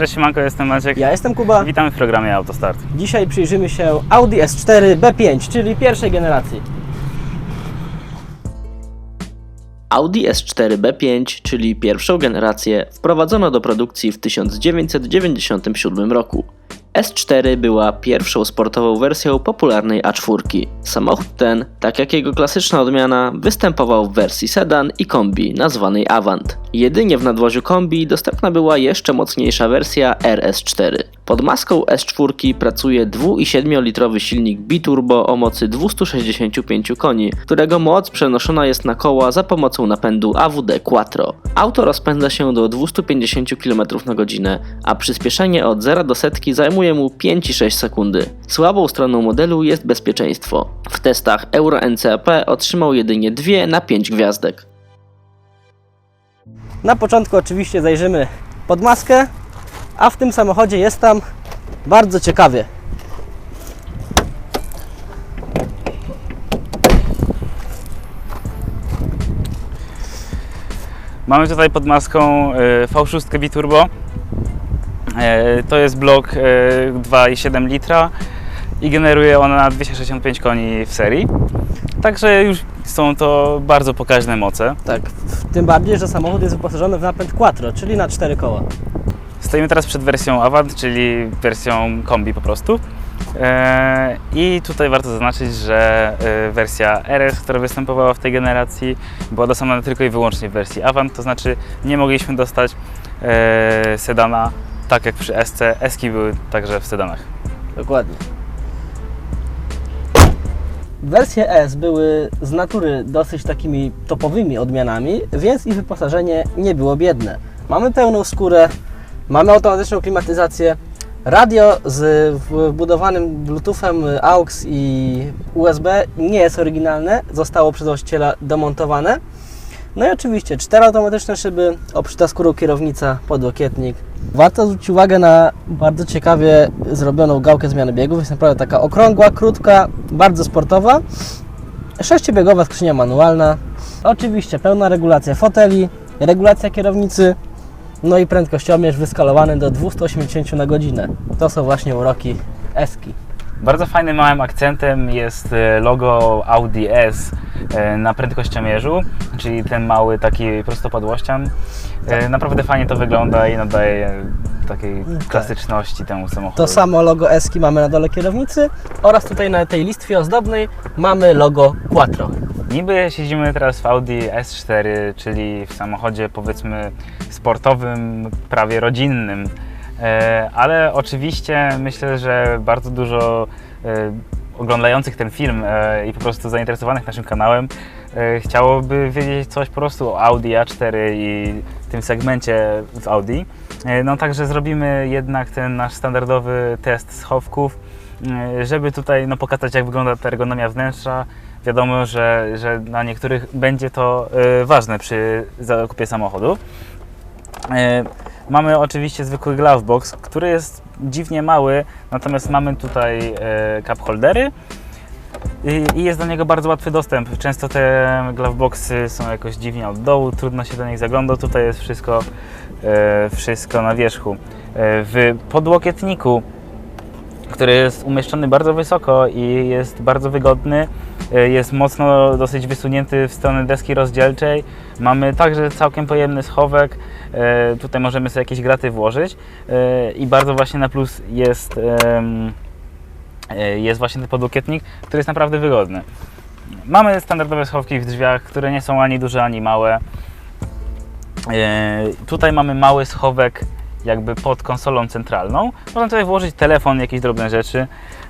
Cześć Siemanko, jestem Maciek. Ja jestem Kuba. Witamy w programie Autostart. Dzisiaj przyjrzymy się Audi S4 B5, czyli pierwszej generacji. Audi S4 B5, czyli pierwszą generację, wprowadzono do produkcji w 1997 roku. S4 była pierwszą sportową wersją popularnej A4. Samochód ten, tak jak jego klasyczna odmiana, występował w wersji sedan i kombi nazwanej Avant. Jedynie w nadwoziu kombi dostępna była jeszcze mocniejsza wersja RS4. Pod maską S4 pracuje 2,7-litrowy silnik biturbo o mocy 265 koni, którego moc przenoszona jest na koła za pomocą napędu AWD Quattro. Auto rozpędza się do 250 km na godzinę, a przyspieszenie od 0 do setki zajmuje mu 5,6 sekundy. Słabą stroną modelu jest bezpieczeństwo. W testach Euro NCAP otrzymał jedynie 2 na 5 gwiazdek. Na początku oczywiście zajrzymy pod maskę, a w tym samochodzie jest tam bardzo ciekawie. Mamy tutaj pod maską y, V6 Biturbo. E, To jest blok y, 2,7 litra i generuje ona 265 koni w serii. Także już są to bardzo pokaźne moce. Tak, tym bardziej, że samochód jest wyposażony w napęd Quattro, czyli na cztery koła. Stoimy teraz przed wersją Avant, czyli wersją kombi po prostu. E, I tutaj warto zaznaczyć, że e, wersja RS, która występowała w tej generacji, była dostępna tylko i wyłącznie w wersji Avant, to znaczy nie mogliśmy dostać e, sedana tak jak przy SC. Eski były także w sedanach. Dokładnie. Wersje S były z natury dosyć takimi topowymi odmianami, więc ich wyposażenie nie było biedne. Mamy pełną skórę, mamy automatyczną klimatyzację, radio z wbudowanym Bluetoothem AUX i USB nie jest oryginalne, zostało przez właściciela domontowane. No i oczywiście cztery automatyczne szyby, obszyta skórą kierownica, podłokietnik. Warto zwrócić uwagę na bardzo ciekawie zrobioną gałkę zmiany biegów. Jest naprawdę taka okrągła, krótka, bardzo sportowa. Sześciobiegowa skrzynia manualna. Oczywiście pełna regulacja foteli, regulacja kierownicy, no i prędkościomierz wyskalowany do 280 na godzinę. To są właśnie uroki Eski. Bardzo fajnym małym akcentem jest e, logo Audi S e, na prędkościomierzu, czyli ten mały taki prostopadłościan. E, Naprawdę fajnie to wygląda i nadaje takiej klasyczności temu samochodowi. To samo logo Eski mamy na dole kierownicy oraz tutaj na tej listwie ozdobnej mamy logo Quattro. Niby siedzimy teraz w Audi S4, czyli w samochodzie powiedzmy sportowym, prawie rodzinnym, ale oczywiście myślę, że bardzo dużo e, oglądających ten film e, i po prostu zainteresowanych naszym kanałem e, chciałoby wiedzieć coś po prostu o Audi A4 i tym segmencie w Audi. E, No także zrobimy jednak ten nasz standardowy test schowków, e, żeby tutaj no, pokazać jak wygląda ta ergonomia wnętrza. Wiadomo, że, że dla niektórych będzie to e, ważne przy zakupie samochodu. Mamy oczywiście zwykły glovebox, który jest dziwnie mały, natomiast mamy tutaj e, cup holdery i, i jest do niego bardzo łatwy dostęp. Często te gloveboxy są jakoś dziwnie od dołu, trudno się do nich zagląda. Tutaj jest wszystko, e, wszystko na wierzchu. E, w podłokietniku, który jest umieszczony bardzo wysoko i jest bardzo wygodny, e, jest mocno dosyć wysunięty w stronę deski rozdzielczej. Mamy także całkiem pojemny schowek. E, Tutaj możemy sobie jakieś graty włożyć e, i bardzo właśnie na plus jest, jest właśnie ten podłokietnik, który jest naprawdę wygodny. Mamy standardowe schowki w drzwiach, które nie są ani duże, ani małe. Tutaj mamy mały schowek jakby pod konsolą centralną. Można tutaj włożyć telefon, jakieś drobne rzeczy.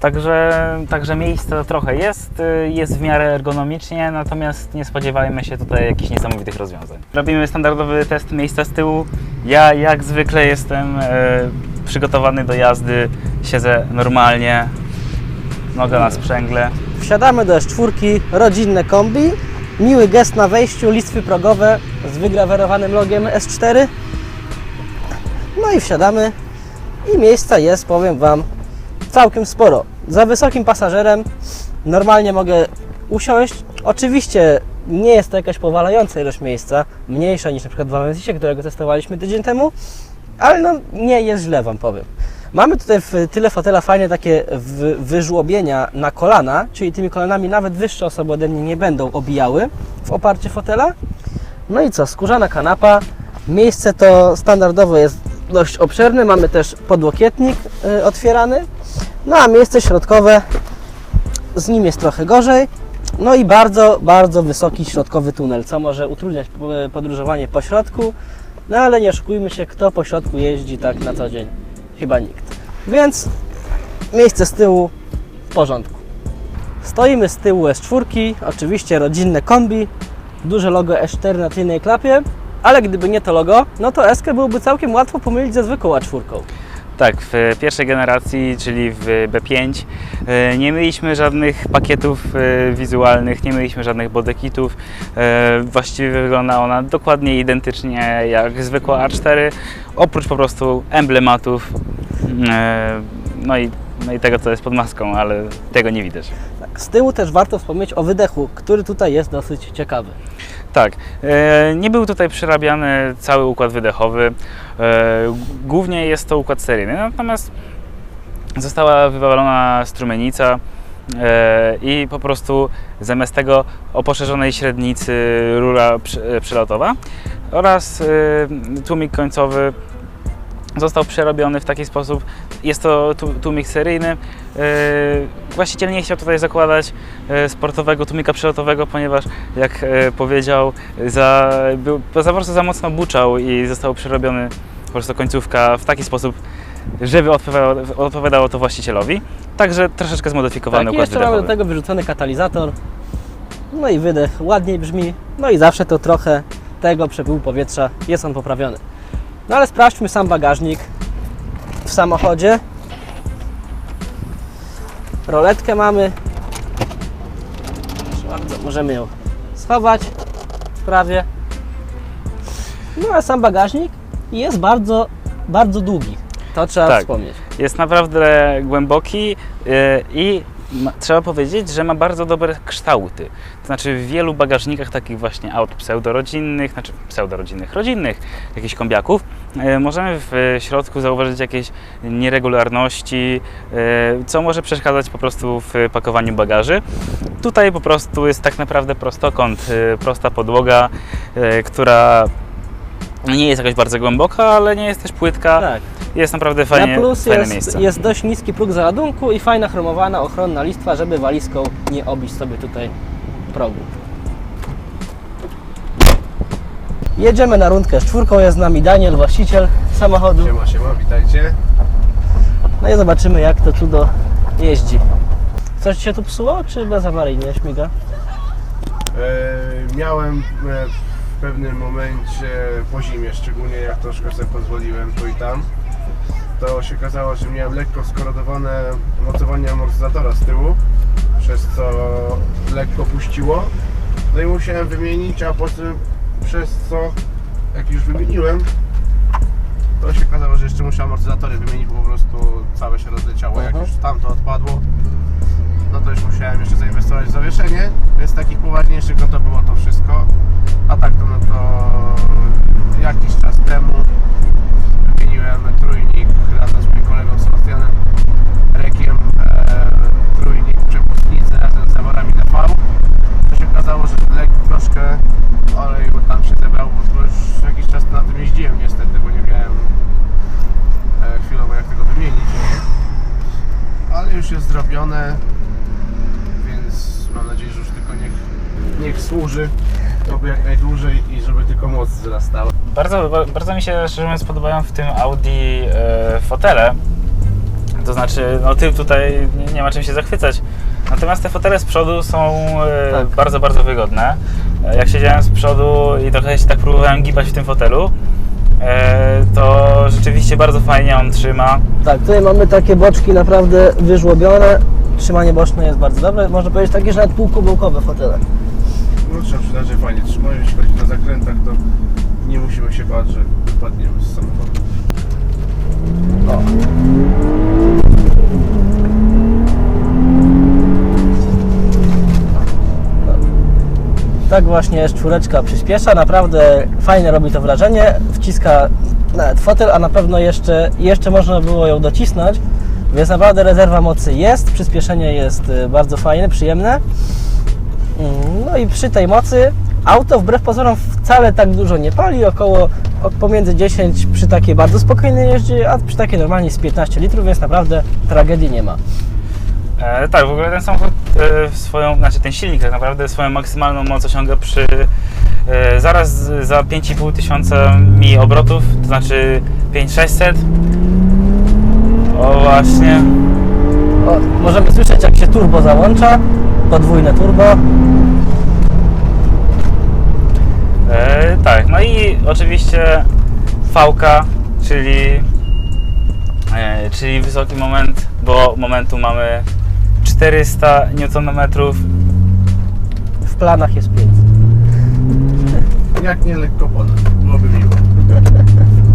Także, także miejsca trochę jest, y, jest w miarę ergonomicznie, natomiast nie spodziewajmy się tutaj jakichś niesamowitych rozwiązań. Robimy standardowy test miejsca z tyłu. Ja jak zwykle jestem e, przygotowany do jazdy, siedzę normalnie, noga na sprzęgle. Wsiadamy do S4, rodzinne kombi. Miły gest na wejściu, listwy progowe z wygrawerowanym logiem S4. No i wsiadamy i miejsca jest, powiem Wam, całkiem sporo. Za wysokim pasażerem normalnie mogę usiąść. Oczywiście nie jest to jakaś powalająca ilość miejsca, mniejsza niż na przykład w Avensisie, którego testowaliśmy tydzień temu, ale no nie jest źle Wam powiem. Mamy tutaj w tyle fotela fajnie takie wy, wyżłobienia na kolana, czyli tymi kolanami nawet wyższe osoby ode mnie nie będą obijały w oparcie fotela. No i co, skórzana kanapa. Miejsce to standardowo jest dość obszerne, mamy też podłokietnik y, otwierany. No a miejsce środkowe, z nim jest trochę gorzej. No i bardzo, bardzo wysoki środkowy tunel, co może utrudniać po- podróżowanie po środku. No ale nie oszukujmy się, kto po środku jeździ tak na co dzień? Chyba nikt. Więc miejsce z tyłu w porządku. Stoimy z tyłu S4, oczywiście rodzinne kombi, duże logo S4 na tylnej klapie, ale gdyby nie to logo, no to S byłoby całkiem łatwo pomylić ze zwykłą A4. Tak, w pierwszej generacji, czyli w B5, e, nie mieliśmy żadnych pakietów e, wizualnych, nie mieliśmy żadnych bodekitów. E, Właściwie wygląda ona dokładnie identycznie jak zwykła A4, oprócz po prostu emblematów, no i, no i tego, co jest pod maską, ale tego nie widać. Tak, z tyłu też warto wspomnieć o wydechu, który tutaj jest dosyć ciekawy. Tak, e, nie był tutaj przerabiany cały układ wydechowy. E, głównie jest to układ seryjny, natomiast została wywalona strumienica e, i po prostu zamiast tego o poszerzonej średnicy rura przelotowa oraz tłumik końcowy został przerobiony w taki sposób. Jest to tłumik seryjny. E, Właściciel nie chciał tutaj zakładać e, sportowego tłumika przelotowego, ponieważ jak e, powiedział, za, był, za po za mocno buczał i został przerobiony po prostu końcówka w taki sposób, żeby odpowiadało, odpowiadało to właścicielowi. Także troszeczkę zmodyfikowany Tak, układ jeszcze mamy do tego wyrzucony katalizator. No i wydech ładniej brzmi. No i zawsze to trochę tego przepływu powietrza jest on poprawiony. No ale sprawdźmy sam bagażnik w samochodzie. Roletkę mamy. Możemy ją schować prawie. No a sam bagażnik jest bardzo, bardzo długi. To trzeba Tak. wspomnieć. Jest naprawdę głęboki yy, i trzeba powiedzieć, że ma bardzo dobre kształty. To znaczy w wielu bagażnikach takich właśnie aut pseudorodzinnych, znaczy pseudorodzinnych, rodzinnych, jakichś kombiaków, yy, możemy w środku zauważyć jakieś nieregularności, yy, co może przeszkadzać po prostu w pakowaniu bagaży. Tutaj po prostu jest tak naprawdę prostokąt, yy, prosta podłoga, która nie jest jakaś bardzo głęboka, ale nie jest też płytka. Tak. Jest naprawdę fajnie, Na plus fajne jest, miejsce. jest dość niski próg załadunku i fajna chromowana ochronna listwa, żeby walizką nie obić sobie tutaj progu. Jedziemy na rundkę z czwórką, jest z nami Daniel, właściciel samochodu. Siema, siema, witajcie. No i zobaczymy jak to cudo jeździ. Coś Ci się tu psuło, czy bezawaryjnie śmiga? E, miałem e, w pewnym momencie po zimie, szczególnie jak troszkę sobie pozwoliłem tu i tam, to się okazało, że miałem lekko skorodowane mocowanie amortyzatora z tyłu, przez co lekko puściło. No i musiałem wymienić, a potem przez co, jak już wymieniłem, to się okazało, że jeszcze muszę amortyzatory wymienić, bo po prostu całe się rozleciało. Jak już tamto odpadło, no to już musiałem jeszcze zainwestować w zawieszenie, więc takich poważniejszych no to było to wszystko. A tak to no to jakiś czas temu wymieniłem trójnik razem z moim kolegą Sebastianem Rekiem, e, trójnik przepustnicy razem z zaworami na V. To się okazało, że lek troszkę oleju tam się zebrał, bo już jakiś czas na tym jeździłem niestety, bo nie miałem e, chwilowo jak tego wymienić. Ale już jest zrobione, więc mam nadzieję, że już tylko niech, niech służy to jak najdłużej i żeby tylko moc wzrastała. Bardzo, ba- bardzo mi się szczerze mówiąc podobają w tym Audi e, fotele. To znaczy, no tył tutaj nie, nie ma czym się zachwycać. Natomiast te fotele z przodu są e, Tak. bardzo, bardzo wygodne. E, Jak siedziałem z przodu i trochę się tak próbowałem gibać w tym fotelu, e, to rzeczywiście bardzo fajnie on trzyma. Tak, tutaj mamy takie boczki naprawdę wyżłobione. Trzymanie boczne jest bardzo dobre. Można powiedzieć takie, że nawet półkubełkowe fotele. Przyznać, że fajnie jeśli chodzi na zakrętach, to nie musimy się bać, że wypadniemy z samochodu. O. Tak właśnie czwóreczka przyspiesza, naprawdę fajnie robi to wrażenie, wciska nawet fotel, a na pewno jeszcze, jeszcze można było ją docisnąć, więc naprawdę rezerwa mocy jest, przyspieszenie jest y, bardzo fajne, przyjemne. No i przy tej mocy auto wbrew pozorom wcale tak dużo nie pali, około pomiędzy 10 przy takiej bardzo spokojnej jeździe, a przy takiej normalnie z 15 litrów, więc naprawdę tragedii nie ma. E, tak, w ogóle ten samochód e, swoją, znaczy ten silnik tak naprawdę swoją maksymalną moc osiąga przy e, zaraz za 5,5 tysiąca mi obrotów, to znaczy 5600. O właśnie. O, możemy słyszeć jak się turbo załącza, podwójne turbo. E, tak, no i oczywiście VK, czyli, e, czyli wysoki moment, bo momentu mamy 400 Nm. W planach jest 500. Jak nie lekko ponad, byłoby miło.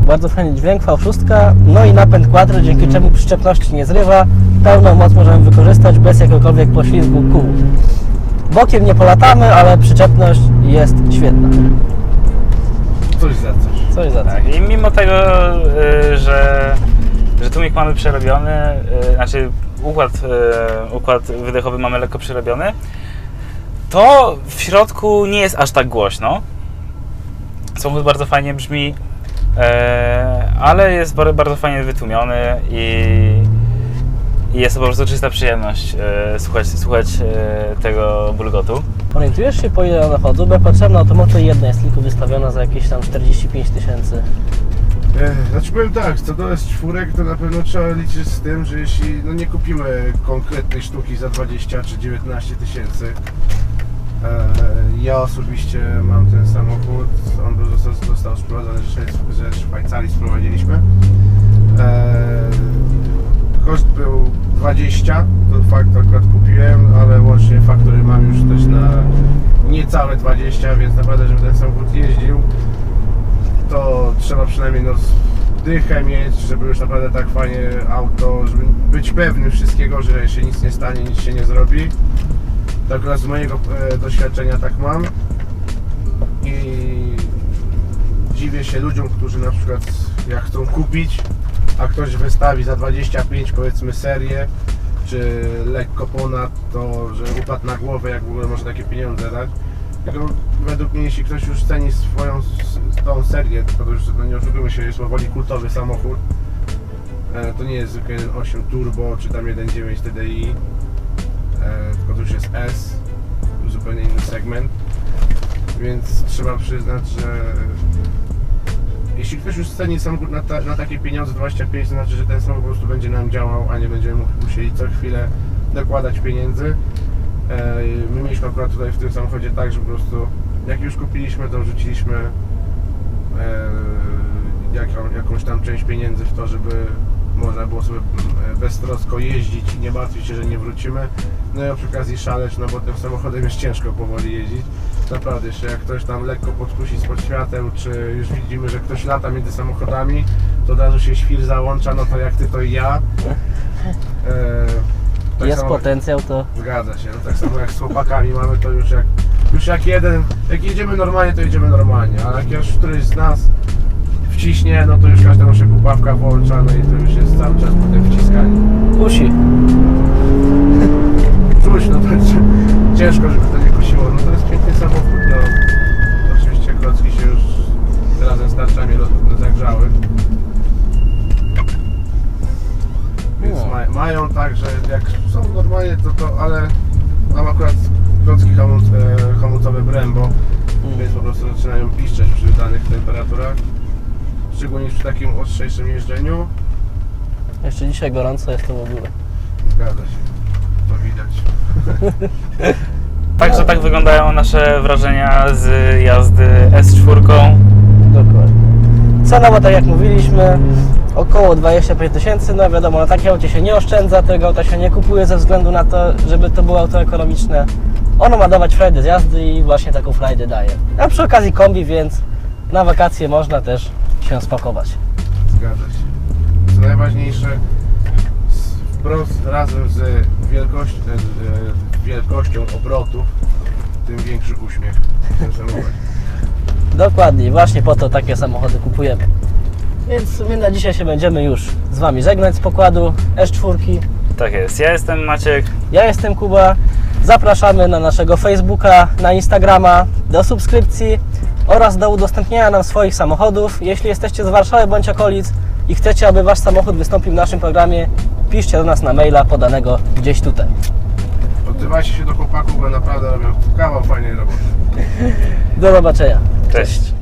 Bardzo fajny dźwięk, V6, no i napęd quattro, dzięki czemu przyczepności nie zrywa. Pełną moc możemy wykorzystać bez jakiegokolwiek poślizgu kół. Bokiem nie polatamy, ale przyczepność jest świetna. Coś za coś. Coś za to. Tak, i mimo tego, y, że, że tłumik mamy przerobiony, y, znaczy układ, y, układ wydechowy mamy lekko przerobiony, to w środku nie jest aż tak głośno. Samochód bardzo fajnie brzmi, e, ale jest bar- bardzo fajnie wytłumiony i, i jest to po prostu czysta przyjemność e, słuchać, słuchać e, tego bulgotu. Orientujesz się po ile one chodzą? Bo potrzebna automoto jedna jest tylko wystawiona za jakieś tam 45 tysięcy. Ech, Znaczy powiem tak, co do S4 to na pewno trzeba liczyć z tym, że jeśli no nie kupimy konkretnej sztuki za 20 czy 19 tysięcy, e, ja osobiście mam ten samochód, on był, został, został sprowadzony ze Szwajcarii, sprowadziliśmy. E, koszt był 20, to fakt akurat kupiłem, ale łącznie faktury mam już też na niecałe 20, więc naprawdę, żeby ten samochód jeździł, to trzeba przynajmniej no, dychę mieć, żeby już naprawdę tak fajnie auto, żeby być pewnym wszystkiego, że się nic nie stanie, nic się nie zrobi. To akurat z mojego e, doświadczenia tak mam. I dziwię się ludziom, którzy na przykład jak chcą kupić, a ktoś wystawi za 25 powiedzmy serię, czy lekko ponad to, że upadł na głowę, jak w ogóle może takie pieniądze dać. Tylko według mnie, jeśli ktoś już ceni swoją tą serię, to, to już no nie oszukujmy się, jest powoli kultowy samochód. E, to nie jest zwykły 1.8 turbo, czy tam 1.9 TDI, e, tylko to już jest S, zupełnie inny segment. Więc trzeba przyznać, że jeśli ktoś już ceni samochód na, ta, na takie pieniądze 25, to znaczy, że ten samochód po prostu będzie nam działał, a nie będziemy mu- musieli co chwilę dokładać pieniędzy. E, My mieliśmy akurat tutaj w tym samochodzie tak, że po prostu jak już kupiliśmy, to wrzuciliśmy e, jaką, jakąś tam część pieniędzy w to, żeby można było sobie mm, beztrosko jeździć i nie martwić się, że nie wrócimy. No i przy okazji szaleć, no bo tym samochodem jest ciężko powoli jeździć. Naprawdę, jeszcze jak ktoś tam lekko podkusi spod świateł, czy już widzimy, że ktoś lata między samochodami, to od razu się świr załącza, no to jak ty, to i ja. E, tak jest samo- potencjał, to Zgadza się, no tak samo jak z chłopakami mamy to już jak już jak jeden, jak jedziemy normalnie, to jedziemy normalnie, ale jak już któryś z nas wciśnie, no to już każdemu się pupawka włącza, no i to już jest cały czas potem wciskanie. kusi. Czuć, no to ciężko, żeby to nie razem z tarczami roz- zagrzały. Więc No. ma, mają tak, że jak są normalnie, to to, ale mam akurat klocki hamulc, e, hamulcowe Brembo, więc po prostu zaczynają piszczeć przy danych temperaturach. Szczególnie przy takim ostrzejszym jeżdżeniu. Jeszcze dzisiaj gorąco jest to w ogóle. Zgadza się, to widać. Także tak wyglądają nasze wrażenia z jazdy S4. Dokładnie. Cena, bo tak jak mówiliśmy, około 25 tysięcy. No wiadomo, na takie aucie się nie oszczędza, tego auta się nie kupuje ze względu na to, żeby to było auto ekonomiczne. Ono ma dawać frajdę z jazdy i właśnie taką frajdę daje. A przy okazji kombi, więc na wakacje można też się spakować. Zgadza się. Co najważniejsze, wprost razem z wielkością, z wielkością obrotów, tym większy uśmiech. Dokładnie, właśnie po to takie samochody kupujemy. Więc my na dzisiaj się będziemy już z Wami żegnać z pokładu S4. Tak jest. Ja jestem Maciek. Ja jestem Kuba. Zapraszamy na naszego Facebooka, na Instagrama, do subskrypcji oraz do udostępniania nam swoich samochodów. Jeśli jesteście z Warszawy bądź okolic i chcecie, aby Wasz samochód wystąpił w naszym programie, piszcie do nas na maila podanego gdzieś tutaj. Odzywajcie się do chłopaków, bo naprawdę robią kawał fajnej roboty. Do zobaczenia. Cześć.